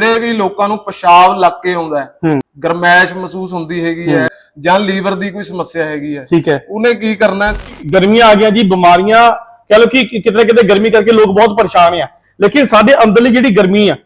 ਜਿਹੜੇ ਵੀ ਲੋਕਾਂ ਨੂੰ ਪਿਸ਼ਾਬ ਲੱਗ ਕੇ ਆਉਂਦਾ ਹੈ ਗਰਮੈਸ਼ ਮਹਿਸੂਸ ਹੁੰਦੀ ਹੈਗੀ ਹੈ ਜਾਂ ਲੀਵਰ ਦੀ ਕੋਈ ਸਮੱਸਿਆ ਹੈਗੀ ਹੈ। ਠੀਕ ਹੈ। ਉਹਨੇ ਕੀ ਕਰਨਾ ਹੈ? ਗਰਮੀਆਂ ਆ ਗਈਆਂ ਜੀ ਬਿਮਾਰੀਆਂ ਕਹ ਲਓ ਕਿ ਕਿਤੇ ਕਿਤੇ ਗਰਮੀ ਕਰਕੇ ਲੋਕ ਬਹੁਤ ਪਰੇਸ਼ਾਨ ਆ। ਲੇਕਿਨ ਸਾਡੇ ਅੰਦਰਲੀ ਜਿਹੜੀ ਗਰਮੀ ਆ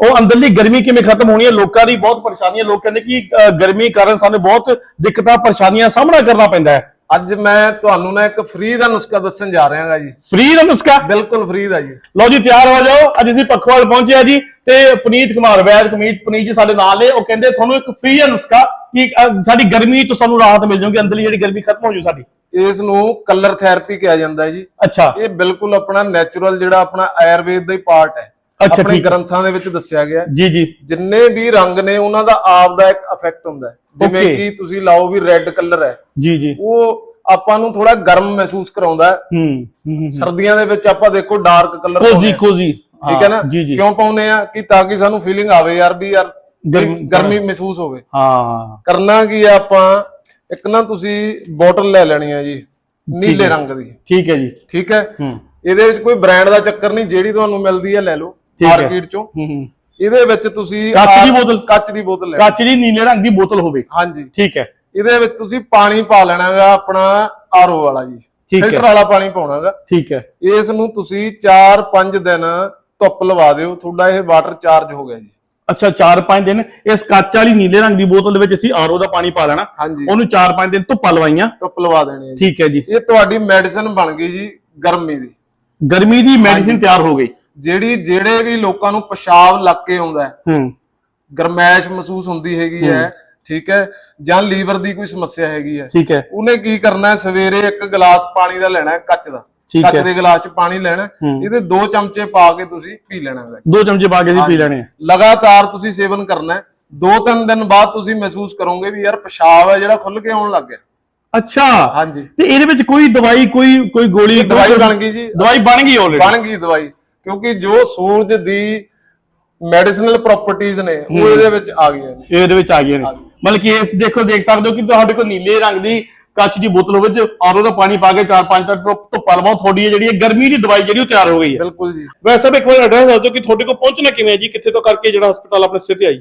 ਉਹ ਅੰਦਰਲੀ ਗਰਮੀ ਕਿਵੇਂ ਖਤਮ ਹੋਣੀ ਹੈ ਲੋਕਾਂ ਦੀ ਬਹੁਤ ਪਰੇਸ਼ਾਨੀ ਹੈ। ਲੋਕ ਕਹਿੰਦੇ ਕਿ ਗਰਮੀ ਕਾਰਨ ਸਾਨੂੰ ਬਹੁਤ ਦਿੱਕਤਾਂ ਪਰੇਸ਼ਾਨੀਆਂ ਸਾਹਮਣਾ ਕਰਨਾ ਪੈਂਦਾ ਹੈ। ਅੱਜ ਮੈਂ ਤੁਹਾਨੂੰ ਨਾ ਇੱਕ ਫ੍ਰੀ ਦਾ ਨੁਸਖਾ ਦੱਸਣ ਜਾ ਰਿਹਾ ਹਾਂ ਜੀ। ਫ੍ਰੀ ਦਾ ਨੁਸਖਾ? ਬਿਲਕੁਲ ਫ੍ਰੀ ਦਾ ਜੀ। ਲਓ ਜੀ ਤਿਆਰ ਹੋ ਜਾਓ। ਅੱਜ ਅਸੀਂ ਪੱਖੋਵਾਲ ਪਹੁੰਚੇ ਆ ਜੀ। ਤੇ ਪੁਨੀਤ ਕੁਮਾਰ ਵੈਦ ਕਮੀਤ ਪੁਨੀਤ ਜੀ ਸਾਡੇ ਨਾਲ ਨੇ। ਉਹ ਕਹਿੰਦੇ ਤੁਹਾਨੂੰ ਇੱਕ ਫ੍ਰੀ ਦਾ ਨੁਸਖਾ ਕਿ ਸਾਡੀ ਗਰਮੀ ਤੋਂ ਸਾਨੂੰ ਰਾਹਤ ਮਿਲ ਜਾਊਗੀ ਅੰਦਰਲੀ ਜਿਹੜੀ ਗਰਮੀ ਖਤਮ ਹੋ ਜੂ ਸਾਡੀ। ਇਸ ਨੂੰ ਕਲਰ ਥੈਰੇਪੀ ਕਿਹਾ ਜਾਂਦਾ ਹੈ ਜੀ। ਅੱਛਾ। ਇਹ ਬਿਲਕੁਲ ਆਪਣਾ ਨੈਚੁਰਲ ਜਿਹੜਾ ਆਪਣਾ ਆਯੁਰਵੇਦ ਦਾ ਹੀ ਪਾਰਟ ਹੈ। ਆਪਣੇ ਹੈ। ਗ੍ਰੰਥਾਂ ਦੇ ਵਿੱਚ ਦੱਸਿਆ ਗਿਆ ਹੈ। ਜੀ ਜੀ। ਜਿੰਨੇ ਵੀ ਰੰਗ ਨੇ ਉਹਨਾਂ ਦਾ ਆਪ ਦਾ ਇੱਕ ਇਫੈਕਟ ਹੁੰਦਾ ਹੈ। ਜਿਵੇਂ. ਕਿ ਤੁਸੀਂ ਲਾਓ ਵੀ ਰੈੱਡ ਕਲਰ ਹੈ। ਜੀ ਜੀ। ਉਹ ਆਪਾਂ ਨੂੰ ਥੋੜਾ ਗਰਮ ਮਹਿਸੂਸ ਕਰਾਉਂਦਾ ਹੈ। ਹੂੰ ਹੂੰ, ਹੂੰ ਸਰਦੀਆਂ ਦੇ ਵਿੱਚ ਆਪਾਂ ਦੇਖੋ ਡਾਰਕ ਕਲਰ ਕੋਜ਼ੀ ਕੋਜ਼ੀ ਠੀਕ ਹੈ ਨਾ? ਜੀ ਜੀ। ਕਿਉਂ ਪਾਉਂਦੇ ਆ? ਕਿ ਤਾਂ ਕਿ ਸਾਨੂੰ ਫੀਲਿੰਗ ਆਵੇ ਯਾਰ ਵੀ ਯਾਰ ਗਰਮੀ- ਗਰਮੀ ਮਹਿਸੂਸ ਹੋਵੇ। ਹਾਂ। ਕਰਨਾ ਕੀ ਆ ਆਪਾਂ? ਇੱਕ ਨਾ ਤੁਸੀਂ ਬੋਟਲ ਲੈ ਲੈਣੀ ਆ ਜੀ ਨੀਲੇ ਰੰਗ ਦੀ। ਠੀਕ ਹੈ ਜੀ। ਠੀਕ ਹੈ? ਹੂੰ। ਇਹਦੇ ਵਿੱਚ ਕੋਈ ਬ੍ਰਾਂਡ ਦਾ ਚੱਕਰ ਨਹੀਂ ਜਿਹੜੀ ਤੁਹਾਨੂੰ ਮਿਲਦੀ ਹੈ ਲੈ ਲਓ ਠੀਕ ਹੈ। ਮਾਰਕੀਟ ਚੋਂ। ਹੂੰ ਹੂੰ। ਇਹਦੇ ਵਿੱਚ ਤੁਸੀਂ ਕੱਚ ਦੀ ਬੋਤਲ? ਕੱਚ ਦੀ ਬੋਤਲ ਲੈ ਕੱਚ ਦੀ ਨੀਲੇ ਰੰਗ ਦੀ ਬੋਤਲ ਹੋਵੇ। ਹਾਂਜੀ। ਠੀਕ ਹੈ। ਇਹਦੇ ਵਿੱਚ ਤੁਸੀਂ ਪਾਣੀ ਪਾ ਲੈਣਾਗਾ ਆਪਣਾ ਆਰਓ ਵਾਲਾ ਜੀ। ਠੀਕ ਹੈ। ਫਿਲਟਰ ਵਾਲਾ ਪਾਣੀ ਪਾਉਣਾਗਾ। ਠੀਕ ਹੈ। ਇਸ ਨੂੰ ਤੁਸੀਂ 4-5 ਦਿਨ ਧੁੱਪ ਲਵਾ ਦਿਓ ਤੁਹਾਡਾ ਇਹ ਵਾਟਰ ਚਾਰਜ ਹੋ ਗਿਆ ਜੀ। ਅੱਛਾ 4-5 ਦਿਨ ਇਸ ਕੱਚ ਵਾਲੀ ਨੀਲੇ ਰੰਗ ਦੀ ਬੋਤਲ ਦੇ ਵਿੱਚ ਅਸੀਂ ਆਰਓ ਦਾ ਪਾਣੀ ਪਾ ਲੈਣਾ। ਹਾਂਜੀ। ਉਹਨੂੰ 4-5 ਦਿਨ ਧੁੱਪਾਂ ਲਵਾਈਆਂ। ਧੁੱਪ ਲਵਾ ਦੇਣੀ ਹੈ ਜੀ। ਠੀਕ ਹੈ ਜੀ। ਇਹ ਤੁਹਾਡੀ ਮੈਡੀਸਨ ਬਣ ਗਈ ਜੀ ਗਰਮੀ ਦੀ। ਗਰਮੀ ਦੀ ਮੈਡੀਸਿਨ ਤਿਆਰ ਹੋ ਗਈ। ਜਿਹੜੀ ਜਿਹੜੇ ਵੀ ਲੋਕਾਂ ਨੂੰ ਪਿਸ਼ਾਬ ਲੱਗ ਕੇ ਆਉਂਦਾ ਹੈ ਹੂੰ। ਗਰਮੈਸ਼ ਮਹਿਸੂਸ ਹੁੰਦੀ ਹੈਗੀ ਹੈ। ਠੀਕ ਹੈ ਜਾਂ ਲੀਵਰ ਦੀ ਕੋਈ ਸਮੱਸਿਆ ਹੈਗੀ ਹੈ। ਠੀਕ ਹੈ। ਉਹਨੇ ਕੀ ਕਰਨਾ ਹੈ? ਸਵੇਰੇ ਇੱਕ ਗਲਾਸ ਪਾਣੀ ਦਾ ਲੈਣਾ ਹੈ ਕੱਚ ਦਾ। ਕੱਚ ਹੈ। ਦੇ ਗਲਾਸ 'ਚ ਪਾਣੀ ਲੈਣਾ। ਇਹਦੇ ਦੋ ਚਮਚੇ ਪਾ ਕੇ ਤੁਸੀਂ ਪੀ ਲੈਣਾ ਹੈ ਦੋ ਚਮਚੇ ਪਾ ਕੇ ਅਸੀਂ ਪੀ ਲੈਣੇ ਆ। ਲਗਾਤਾਰ ਤੁਸੀਂ ਸੇਵਨ ਕਰਨਾ ਹੈ। ਦੋ ਤਿੰਨ ਦਿਨ ਬਾਅਦ ਤੁਸੀਂ ਮਹਿਸੂਸ ਕਰੋਗੇ ਵੀ ਯਾਰ ਪਿਸ਼ਾਬ ਹੈ ਜਿਹੜਾ ਖੁੱਲ ਕੇ ਆਉਣ ਲੱਗ ਗਿਆ। ਅੱਛਾ। ਹਾਂਜੀ। ਤੇ ਇਹਦੇ ਵਿੱਚ ਕੋਈ ਦਵਾਈ ਕੋਈ ਕੋਈ ਗੋਲੀ ਦਵਾਈ ਬਣ ਗਈ ਜੀ। ਦਵਾਈ ਬਣ ਗਈ ਆਲਰੇਡੀ ਬਣ ਗਈ ਦਵਾਈ। ਕਿਉਂਕਿ ਜੋ ਸੂਰਜ ਦੀ ਮੈਡੀਸਿਨਲ ਪ੍ਰੋਪਰਟੀਆਂ ਨੇ ਉਹ ਇਹਦੇ ਵਿੱਚ ਆ ਗਈਆਂ ਨੇ। ਇਹਦੇ ਵਿੱਚ ਆ ਗਏ ਨੇ। ਮਤਲਬ ਕਿ ਇਸ ਦੇਖੋ ਦੇਖ ਸਕਦੇ ਹੋ ਕਿ ਤੁਹਾਡੇ ਕੋਲ ਨੀਲੇ ਰੰਗ ਦੀ ਕੱਚ ਦੀ ਬੋਤਲ ਤੇ ਆਰੋ ਦਾ ਪਾਣੀ ਪਾ ਕੇ 4-5 ਤੱਕ ਤੋਂ ਪਲਵਾਓ ਤੁਹਾਡੀ ਇਹ ਜਿਹੜੀ ਗਰਮੀ ਦੀ ਦਵਾਈ ਜਿਹੜੀ ਉਹ ਤਿਆਰ ਹੋ ਗਈ ਹੈ। ਬਿਲਕੁਲ ਜੀ। ਵੈਸੇ ਵੀ ਇੱਕ ਵਾਰ ਐਡਰੈਸ ਦੱਸ ਦਿਓ ਕਿ ਤੁਹਾਡੇ ਕੋਲ ਪਹੁੰਚਣਾ ਕਿਵੇਂ ਹੈ ਜੀ ਕਿੱਥੇ ਤੋਂ ਕਰਕੇ ਜਿਹੜਾ ਹਸਪਤਾਲ ਆਪਣੇ ਹੈ ਜੀ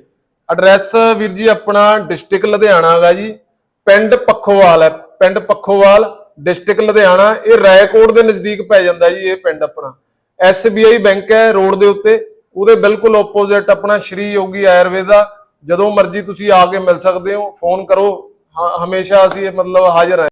ਐਡਰੈਸ ਵੀਰ ਜੀ ਆਪਣਾ ਡਿਸਟ੍ਰਿਕਟ ਲੁਧਿਆਣਾ ਹੈਗਾ ਜੀ ਪਿੰਡ ਪੱਖੋਵਾਲ ਹੈ ਪਿੰਡ ਪੱਖੋਵਾਲ ਡਿਸਟ੍ਰਿਕਟ ਲੁਧਿਆਣਾ ਇਹ ਰਾਏਕੋਟ ਦੇ ਨਜ਼ਦੀਕ ਪੈ ਜਾਂਦਾ ਜੀ ਇਹ ਪਿੰਡ ਆਪਣਾ। SBI ਬੈਂਕ ਹੈ ਰੋਡ ਦੇ ਉੱਤੇ ਉਹਦੇ ਬਿਲਕੁਲ ਆਪੋਜ਼ਿਟ ਆਪਣਾ ਸ਼੍ਰੀ ਯੋਗੀ ਆਯੁਰਵੇਦਾ ਜਦੋਂ ਮਰਜ਼ੀ ਤੁਸੀਂ ਆ ਕੇ ਮਿਲ ਸਕਦੇ ਹੋ ਫੋਨ ਕਰੋ ਹਾਂ ਹਮੇਸ਼ਾ ਅਸੀਂ ਮਤਲਬ ਹਾਜ਼ਰ ਹਾਂ